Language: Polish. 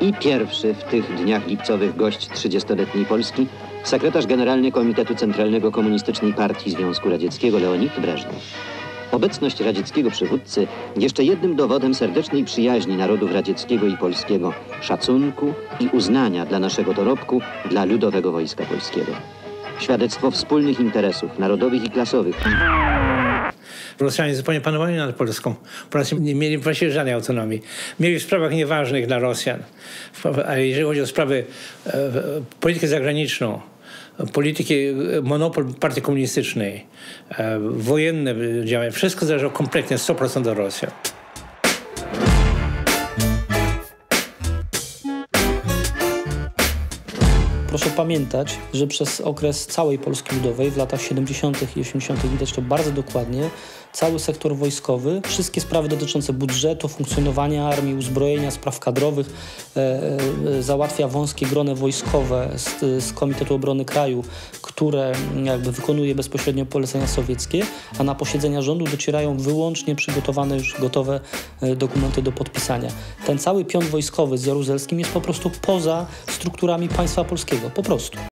I pierwszy w tych dniach lipcowych gość 30-letniej Polski, sekretarz generalny Komitetu Centralnego Komunistycznej Partii Związku Radzieckiego Leonid Breżniew. Obecność radzieckiego przywódcy jeszcze jednym dowodem serdecznej przyjaźni narodów radzieckiego i polskiego, szacunku i uznania dla naszego dorobku, dla Ludowego Wojska Polskiego. Świadectwo wspólnych interesów narodowych i klasowych. Rosjanie zupełnie panowali nad Polską. Polacy nie mieli właściwie żadnej autonomii. Mieli w sprawach nieważnych dla Rosjan. Ale jeżeli chodzi o sprawy e, politykę zagraniczną, polityki, monopol partii komunistycznej, e, wojenne działania, wszystko zależało kompletnie 100% od Rosjan. Proszę pamiętać, że przez okres całej Polski Ludowej w latach 70. i 80. widać to bardzo dokładnie, cały sektor wojskowy, wszystkie sprawy dotyczące budżetu, funkcjonowania armii, uzbrojenia, spraw kadrowych e, e, załatwia wąskie grone wojskowe z, z Komitetu Obrony Kraju, które jakby wykonuje bezpośrednio polecenia sowieckie, a na posiedzenia rządu docierają wyłącznie przygotowane już gotowe e, dokumenty do podpisania. Ten cały pion wojskowy z Jaruzelskim jest po prostu poza strukturami państwa polskiego, po prostu.